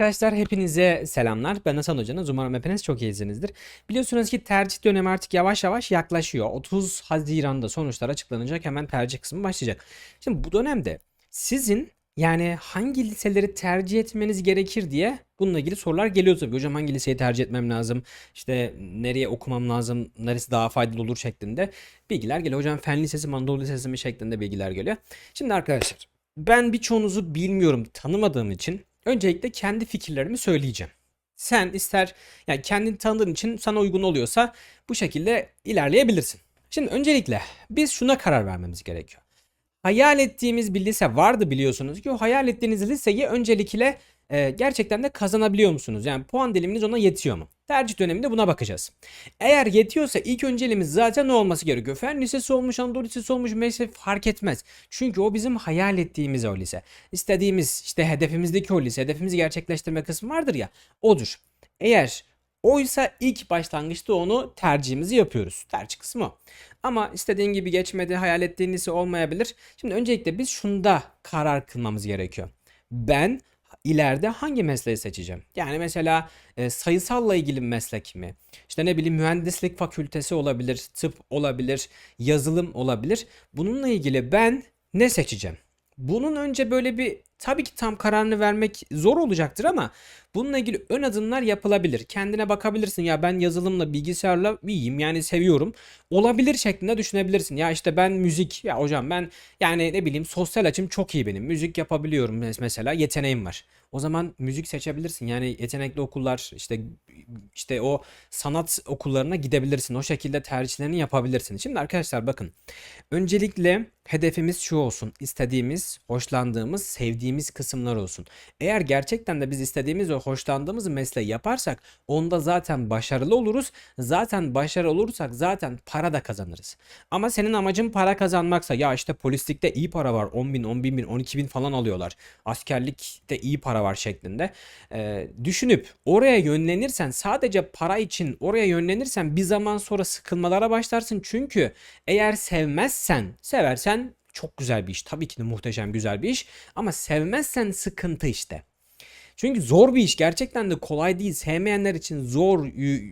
Arkadaşlar hepinize selamlar. Ben Hasan Hoca'nız. Umarım hepiniz çok iyisinizdir. Biliyorsunuz ki tercih dönemi artık yavaş yavaş yaklaşıyor. 30 Haziran'da sonuçlar açıklanacak. Hemen tercih kısmı başlayacak. Şimdi bu dönemde sizin yani hangi liseleri tercih etmeniz gerekir diye bununla ilgili sorular geliyor tabii. Hocam hangi liseyi tercih etmem lazım? İşte nereye okumam lazım? Neresi daha faydalı olur şeklinde bilgiler geliyor. Hocam Fen Lisesi Anadolu Lisesi mi şeklinde bilgiler geliyor. Şimdi arkadaşlar ben birçoğunuzu bilmiyorum, tanımadığım için öncelikle kendi fikirlerimi söyleyeceğim. Sen ister yani kendini tanıdığın için sana uygun oluyorsa bu şekilde ilerleyebilirsin. Şimdi öncelikle biz şuna karar vermemiz gerekiyor. Hayal ettiğimiz bir lise vardı biliyorsunuz ki o hayal ettiğiniz liseyi öncelikle e, gerçekten de kazanabiliyor musunuz? Yani puan diliminiz ona yetiyor mu? Tercih döneminde buna bakacağız. Eğer yetiyorsa ilk önceliğimiz zaten ne olması gerekiyor? Fen lisesi olmuş, Anadolu lisesi olmuş, meclis fark etmez. Çünkü o bizim hayal ettiğimiz o lise. İstediğimiz işte hedefimizdeki o lise, hedefimizi gerçekleştirme kısmı vardır ya odur. Eğer oysa ilk başlangıçta onu tercihimizi yapıyoruz. Tercih kısmı. Ama istediğin gibi geçmedi, hayal ettiğin lise olmayabilir. Şimdi öncelikle biz şunda karar kılmamız gerekiyor. Ben ileride hangi mesleği seçeceğim? Yani mesela e, sayısalla ilgili bir meslek mi? İşte ne bileyim mühendislik fakültesi olabilir, tıp olabilir, yazılım olabilir. Bununla ilgili ben ne seçeceğim? Bunun önce böyle bir tabii ki tam kararını vermek zor olacaktır ama bununla ilgili ön adımlar yapılabilir. Kendine bakabilirsin ya ben yazılımla bilgisayarla iyiyim yani seviyorum. Olabilir şeklinde düşünebilirsin. Ya işte ben müzik ya hocam ben yani ne bileyim sosyal açım çok iyi benim. Müzik yapabiliyorum mes- mesela yeteneğim var. O zaman müzik seçebilirsin. Yani yetenekli okullar işte işte o sanat okullarına gidebilirsin. O şekilde tercihlerini yapabilirsin. Şimdi arkadaşlar bakın. Öncelikle hedefimiz şu olsun. İstediğimiz, hoşlandığımız, sevdiğimiz kısımlar olsun. Eğer gerçekten de biz istediğimiz ve hoşlandığımız mesleği yaparsak onda zaten başarılı oluruz. Zaten başarılı olursak zaten para da kazanırız. Ama senin amacın para kazanmaksa ya işte polislikte iyi para var 10 bin, 10 bin, bin, 12 bin falan alıyorlar. Askerlikte iyi para var şeklinde. Ee, düşünüp oraya yönlenirsen sadece para için oraya yönlenirsen bir zaman sonra sıkılmalara başlarsın. Çünkü eğer sevmezsen, seversen çok güzel bir iş. Tabii ki de muhteşem güzel bir iş. Ama sevmezsen sıkıntı işte. Çünkü zor bir iş. Gerçekten de kolay değil. Sevmeyenler için zor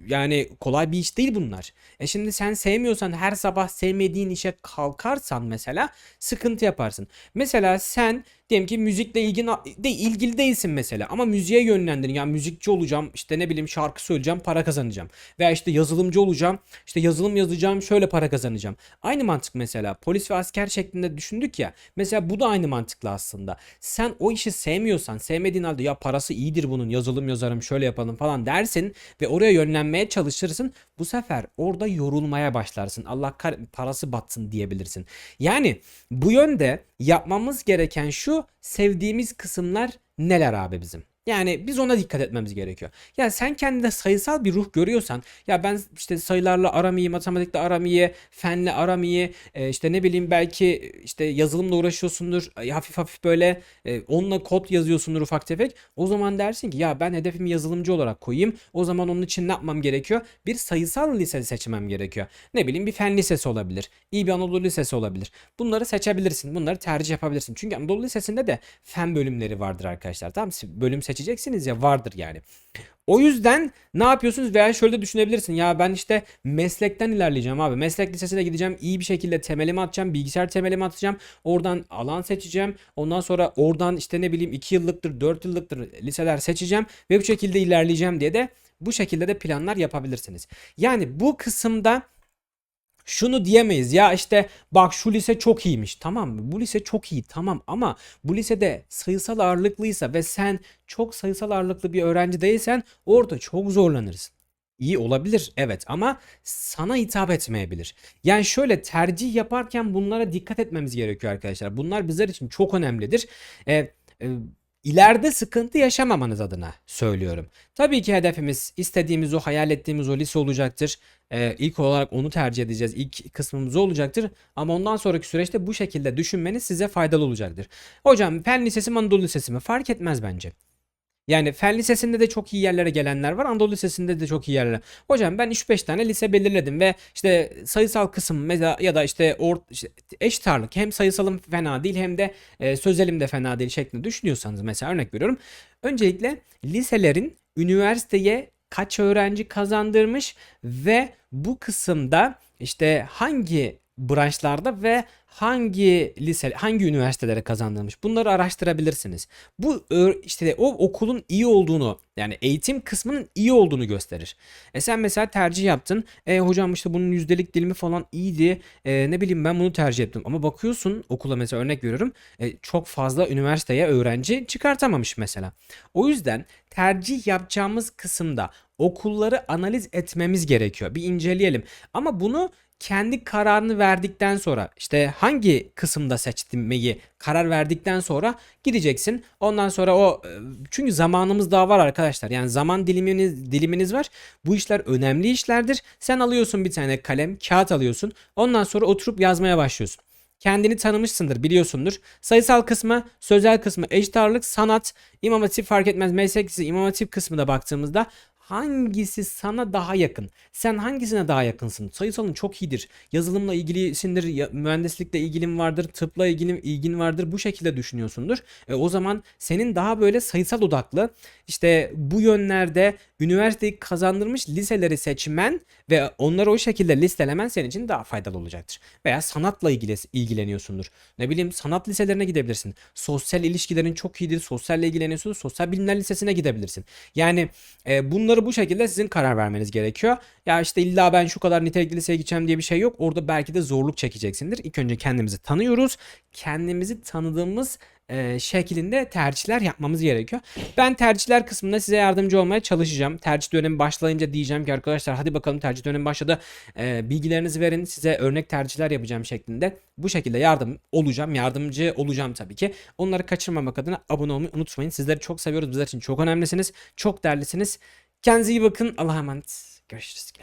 yani kolay bir iş değil bunlar. E şimdi sen sevmiyorsan her sabah sevmediğin işe kalkarsan mesela sıkıntı yaparsın. Mesela sen diyelim ki müzikle ilgin de ilgili değilsin mesela ama müziğe yönlendirin. Yani müzikçi olacağım, işte ne bileyim şarkı söyleyeceğim, para kazanacağım. Veya işte yazılımcı olacağım, işte yazılım yazacağım, şöyle para kazanacağım. Aynı mantık mesela polis ve asker şeklinde düşündük ya. Mesela bu da aynı mantıklı aslında. Sen o işi sevmiyorsan, sevmediğin halde ya parası iyidir bunun, yazılım yazarım, şöyle yapalım falan dersin ve oraya yönlenmeye çalışırsın. Bu sefer orada yorulmaya başlarsın. Allah kar parası batsın diyebilirsin. Yani bu yönde yapmamız gereken şu sevdiğimiz kısımlar neler abi bizim? Yani biz ona dikkat etmemiz gerekiyor. Ya sen kendinde sayısal bir ruh görüyorsan ya ben işte sayılarla aram iyi, matematikle aram iyi, fenle aram iyi, e, işte ne bileyim belki işte yazılımla uğraşıyorsundur, e, hafif hafif böyle e, onunla kod yazıyorsundur ufak tefek. O zaman dersin ki ya ben hedefimi yazılımcı olarak koyayım. O zaman onun için ne yapmam gerekiyor? Bir sayısal lise seçmem gerekiyor. Ne bileyim bir fen lisesi olabilir. iyi bir Anadolu lisesi olabilir. Bunları seçebilirsin. Bunları tercih yapabilirsin. Çünkü Anadolu Lisesi'nde de fen bölümleri vardır arkadaşlar. Tamam mı? Bölüm seçeceksiniz ya vardır yani. O yüzden ne yapıyorsunuz veya şöyle de düşünebilirsin. Ya ben işte meslekten ilerleyeceğim abi. Meslek lisesine gideceğim. iyi bir şekilde temelimi atacağım. Bilgisayar temelimi atacağım. Oradan alan seçeceğim. Ondan sonra oradan işte ne bileyim 2 yıllıktır 4 yıllıktır liseler seçeceğim. Ve bu şekilde ilerleyeceğim diye de bu şekilde de planlar yapabilirsiniz. Yani bu kısımda şunu diyemeyiz ya işte bak şu lise çok iyiymiş tamam mı? Bu lise çok iyi tamam ama bu lisede sayısal ağırlıklıysa ve sen çok sayısal ağırlıklı bir öğrenci değilsen orada çok zorlanırsın. İyi olabilir evet ama sana hitap etmeyebilir. Yani şöyle tercih yaparken bunlara dikkat etmemiz gerekiyor arkadaşlar. Bunlar bizler için çok önemlidir. E, e, ileride sıkıntı yaşamamanız adına söylüyorum. Tabii ki hedefimiz istediğimiz o hayal ettiğimiz o lise olacaktır. Ee, ilk olarak onu tercih edeceğiz. İlk kısmımız olacaktır. Ama ondan sonraki süreçte bu şekilde düşünmeniz size faydalı olacaktır. Hocam Fen Lisesi mi Anadolu Lisesi mi fark etmez bence. Yani Fen Lisesi'nde de çok iyi yerlere gelenler var. Anadolu Lisesi'nde de çok iyi yerlere. Hocam ben 3-5 tane lise belirledim ve işte sayısal kısım ya da işte, or, işte eşit ağırlık hem sayısalım fena değil hem de e, sözelim de fena değil şeklinde düşünüyorsanız mesela örnek veriyorum. Öncelikle liselerin üniversiteye kaç öğrenci kazandırmış ve bu kısımda işte hangi branşlarda ve hangi lise hangi üniversitelere kazandırmış bunları araştırabilirsiniz. Bu işte o okulun iyi olduğunu yani eğitim kısmının iyi olduğunu gösterir. E sen mesela tercih yaptın. E hocam işte bunun yüzdelik dilimi falan iyiydi. E, ne bileyim ben bunu tercih ettim. Ama bakıyorsun okula mesela örnek veriyorum. E, çok fazla üniversiteye öğrenci çıkartamamış mesela. O yüzden tercih yapacağımız kısımda okulları analiz etmemiz gerekiyor. Bir inceleyelim. Ama bunu kendi kararını verdikten sonra işte hangi kısımda seçmeyi karar verdikten sonra gideceksin. Ondan sonra o e, çünkü zamanımız daha var arkadaşlar. Yani zaman diliminiz diliminiz var. Bu işler önemli işlerdir. Sen alıyorsun bir tane kalem, kağıt alıyorsun. Ondan sonra oturup yazmaya başlıyorsun. Kendini tanımışsındır, biliyorsundur. Sayısal kısmı, sözel kısmı, eşit ağırlık, sanat, imam hatip fark etmez. Meslek lisesi, imam kısmına baktığımızda hangisi sana daha yakın? Sen hangisine daha yakınsın? Sayısalın çok iyidir. Yazılımla ilgilisindir, mühendislikle ilgin vardır, tıpla ilgin, ilgin vardır. Bu şekilde düşünüyorsundur. E, o zaman senin daha böyle sayısal odaklı işte bu yönlerde üniversiteyi kazandırmış liseleri seçmen ve onları o şekilde listelemen senin için daha faydalı olacaktır. Veya sanatla ilgili ilgileniyorsundur. Ne bileyim sanat liselerine gidebilirsin. Sosyal ilişkilerin çok iyidir. Sosyalle ilgileniyorsun. Sosyal bilimler lisesine gidebilirsin. Yani e, bunları bu şekilde sizin karar vermeniz gerekiyor. Ya işte illa ben şu kadar nitelikli liseye gideceğim diye bir şey yok. Orada belki de zorluk çekeceksindir. İlk önce kendimizi tanıyoruz. Kendimizi tanıdığımız e, şeklinde tercihler yapmamız gerekiyor. Ben tercihler kısmında size yardımcı olmaya çalışacağım. Tercih dönemi başlayınca diyeceğim ki arkadaşlar hadi bakalım tercih dönemi başladı. E, bilgilerinizi verin size örnek tercihler yapacağım şeklinde. Bu şekilde yardım olacağım. Yardımcı olacağım tabii ki. Onları kaçırmamak adına abone olmayı unutmayın. Sizleri çok seviyoruz. Bizler için çok önemlisiniz. Çok değerlisiniz. Kendinize iyi bakın. Allah'a emanet. Görüşürüz.